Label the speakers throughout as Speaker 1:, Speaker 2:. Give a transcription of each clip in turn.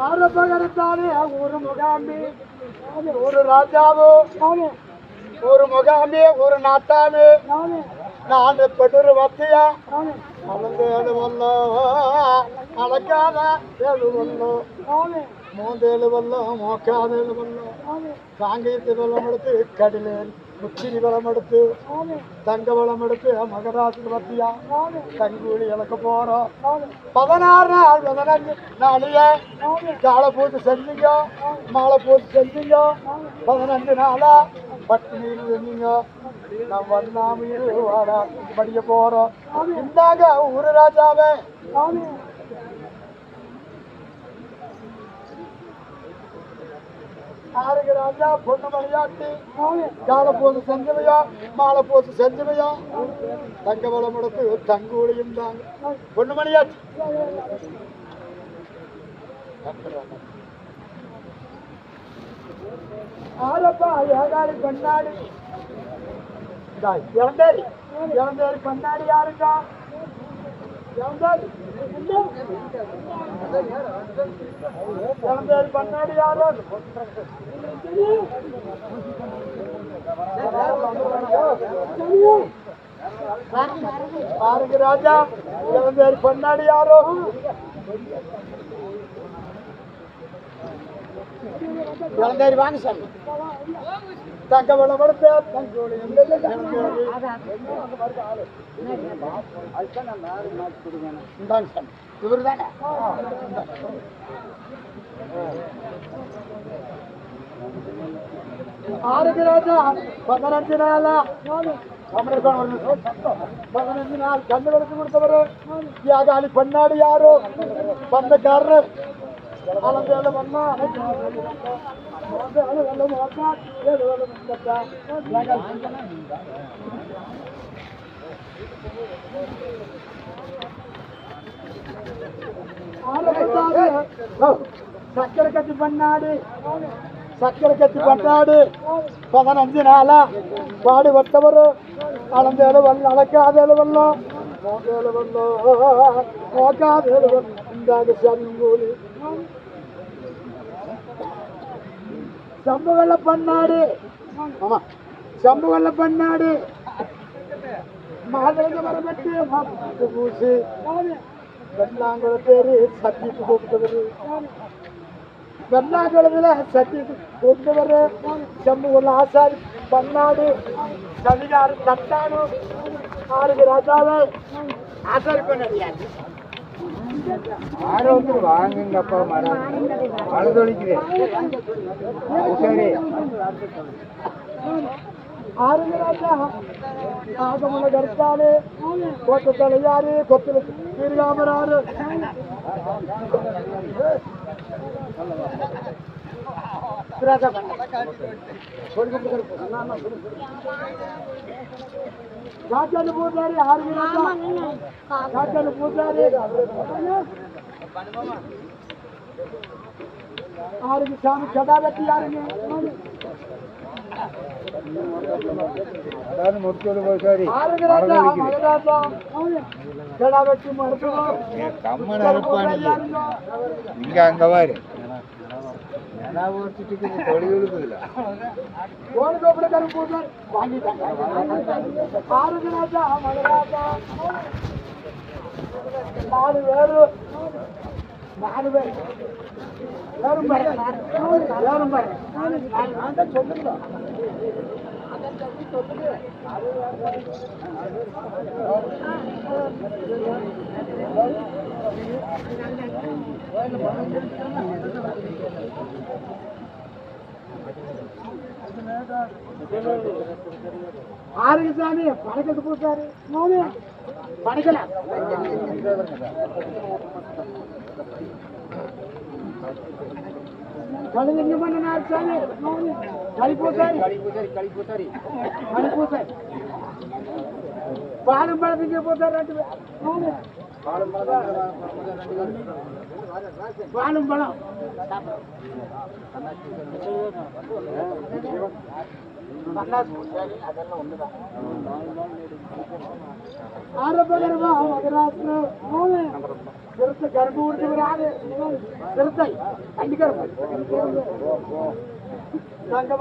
Speaker 1: ஆரம்பகரத்தாலே ஒரு முகாம்பி ஒரு ராஜாவோ ஒரு முகாம்பி ஒரு நாட்டாமி. நான். பெற்றொரு வத்தியா அளந்து எழுவல்லோ அளக்காத எழுவல்லோ. மூந்தேழு வெள்ளம் மோக்காத வெள்ளம் காங்கேயத்து வெள்ளம் எடுத்து கடலேன் முச்சிறி வெள்ளம் எடுத்து தங்க வெள்ளம் எடுத்து மகராசி வத்தியா தங்கூலி இழக்க போறோம் பதினாறு நாள் பதினஞ்சு நாளைய காலை பூத்து செஞ்சீங்க மாலை பூத்து செஞ்சீங்க பதினஞ்சு நாளா பட்டு நீர் செஞ்சீங்க வண்ணாமையில் வாடா படிக்க போறோம் இந்தாங்க ஊரு ராஜாவே ஆறுகிறாயா பொண்ணு மணியாட்டி காலை போது செஞ்சவையா மாலை போது செஞ்சவையா தங்க வளம் எடுத்து தங்கூலியும் தாங்க பொண்ணு மணியாட்டி ஆலப்பா ஏகாடி பண்ணாடி இளந்தேரி. இளந்தேரி பண்ணாடி யாருக்கா இளந்தேரி இளந்தேரி பண்ணாடி யாரு பாருங்க ராஜா இளந்தேரி பண்ணாடி யாரோ இளந்தேரி வாங்க சாமி தங்க வளம் கொடுத்து தங்கோடு இந்தாங்க சாமி இவரு தானே ஆறுக்கு ராஜா பதினஞ்சு நாளா. பதினஞ்சு நாள் கண்ணு விளக்கு கொடுத்தவரு. யாகாலி பண்ணாடு யாரோ? பந்தக்காரரு சக்கரை கட்டி பண்ணாடு சக்கரை கட்டி பண்ணாடு பதினஞ்சு நாளா பாடுபட்டவர் அளந்தேழு வல்ல அளக்காதேழு வல்லம் மோதேழு வல்லம் நோக்காதேழு வல்லம் இந்தாங்க சங்கூலி சம்புகள பண்ணாடு. ஆமா சம்புகள பண்ணாடு. மாதங்க வரப்பட்டு. பூசி. வெள்ளாங்குள பேரு சத்தியத்து கூப்பிட்டவரு வெள்ளாங்குளத்துல சத்தியத்து கூப்பிட்டவரு சம்புகள ஆசாரி பண்ணாடு. சதிகாரு தட்டானு ஆறுக்கு ராஜாவே ஆசாரி பண்ணாடியாது
Speaker 2: ஆரோக்கியம் வாங்குங்கப்பா மரம் அழுதொழிக்கிறேன். சரி.
Speaker 1: ஆறுங்க ராஜா ஆகமன கருத்தாரு கோட்ட தலையாரு கொத்துல திருகாமராரு காட்டாண்டு பூஜாரி ஆறுங்க ராஜா காட்டாண்டு பூஜாரி ஆறுங்க சாமி கடாபத்தி யாருங்க
Speaker 2: அதாவது முடிச்சது சரி
Speaker 1: ஆறுங்க ராஜா மகராஜா கடாபத்தி
Speaker 2: நாலு
Speaker 1: பேரு நாலு பேர் யாரும் பாரு யாரும் பாரு நான் தான் சொல்லுங்க ஆறுங்க சாமி பணக்கத்து மூணு பணக்கல Thank you. ڪڏهن يمنه ننه آ چني ڪڏي پوتاري ڪڏي پوتاري ڪڏي பூசாரி ரெண்டு பேர் பாலும் பழம் சிறுத்தை கரும்பு உடுத்துகிறாரு சிறுத்தை கண்டிக்கிறோம் தங்க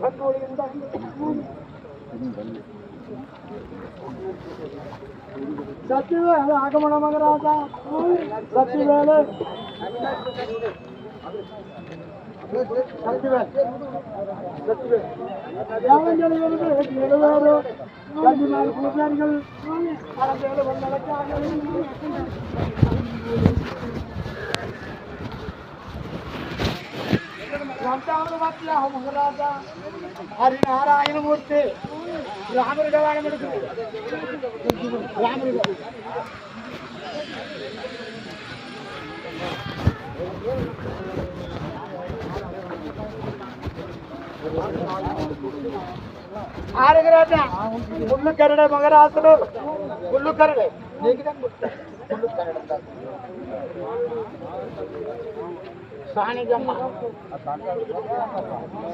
Speaker 1: பங்கு ஒளிந்தாங்க சத்திவேலு. ஆகமன மகராஜா சத்திவேலு சத்திவேல் சத்திவேல் யாவஞ்சலிகளுக்கு எழுவாரு கண்டிமால் பூஜாரிகள் ஹரிநாராயணமூர்த்தி ராமருட வாழம் ராமருட ఆరగరాజా ముళ్ళు కరడే మగరాసులు ముళ్ళు కరడే. ముళ్ళు కరడ సాణిగమ్మ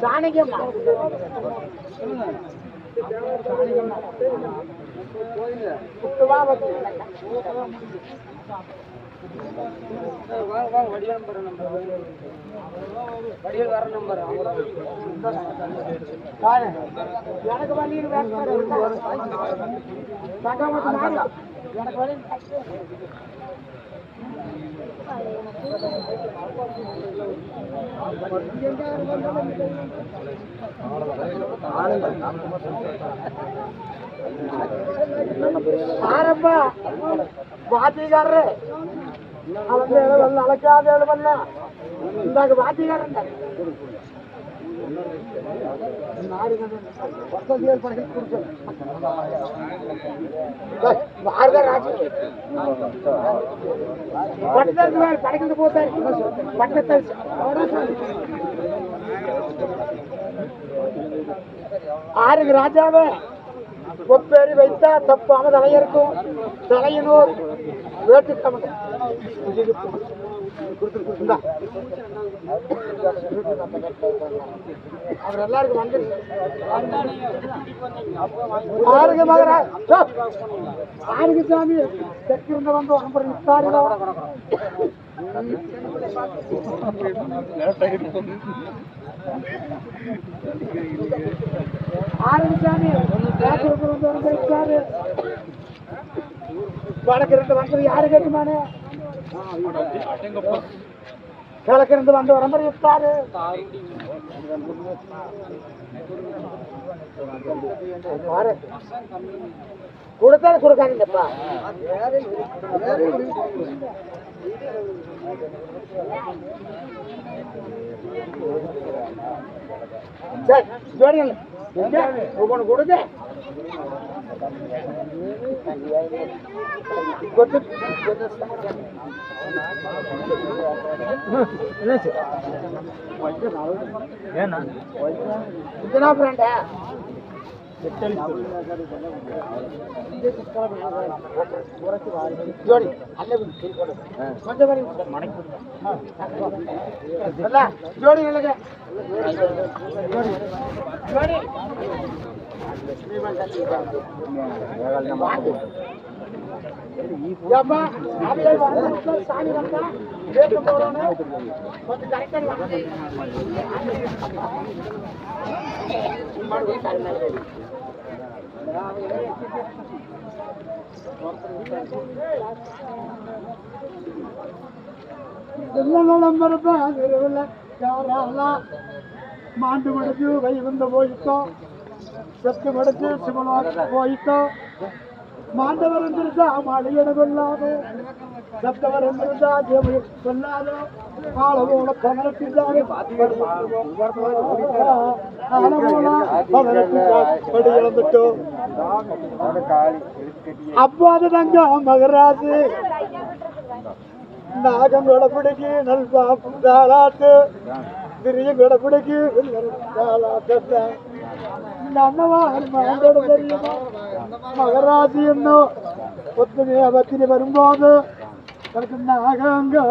Speaker 1: సాణిగమ్మ வடிவேல் வர நம்பர் வடிவேல் வர நம்பர் எனக்கு வழி எனக்கு வழி ஆரம்பா வாத்திகாரரே அவன் எழுவல்ல அழைக்காத எழுவல்ல இந்தாக்கு வாத்தியாரன் పడకండి పోతారు పట్ల తెలుసు ఆరుగు రాజావే ஒப்பேரி வைத்தா தப்பாம தலையருக்கும் தலையனூர் வேட்டுக்கமங்க இந்தா. அவர் எல்லாருக்கும் வந்து ஆறுக்கு மகரா சோ. ஆறுக்கு சாமி தெற்கிருந்து வந்து அம்பர் நிற்காரிலோ ஆரம்பிச்சாமி வந்து வந்திருக்காரு வடக்கு இருந்து வந்தது. யாரு கேட்டுமானே? கிழக்கு இருந்து பாரு. கொடுத்தாரு கொடுக்காங்கப்பா சார் ஜோடிகள் ஒவ்வொன்று கொடுங்க. கொத்து. இதுனா ஃப்ரெண்டா ஜோடி அல்ல கொஞ்சம் மாண்டு மடிச்சு வைகுந்த போயிட்டோம். செத்து மடிச்சு சிவனாக்கு போயிட்டோம். மாண்டவர் இருந்திருக்கா மழையிடவில்லாத கொள்ளாதோ சத்தவர் தேவை கொள்ளாதோ ஆளவோட பதனத்திருந்தாரு படி இழந்துட்டோ
Speaker 2: காளி எடுத்துக்கட்டி
Speaker 1: அப்பாது தங்க மகராஜு நாகம் கொடப்பிடிக்கு நல்பா தாளாட்டு திரியும் கொடப்பிடிக்கு தாளாட்ட இந்த அண்ணவார் மகனோட தெரியுமா నాగంగా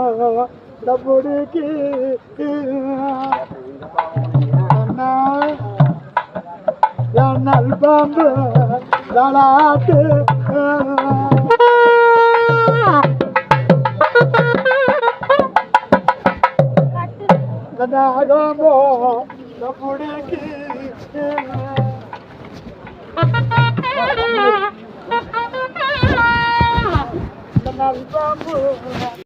Speaker 1: డబ్బుడికి ఎన్నల్ బాంబు దళాటు నాగమో డబ్బుడికి Thank you. I'll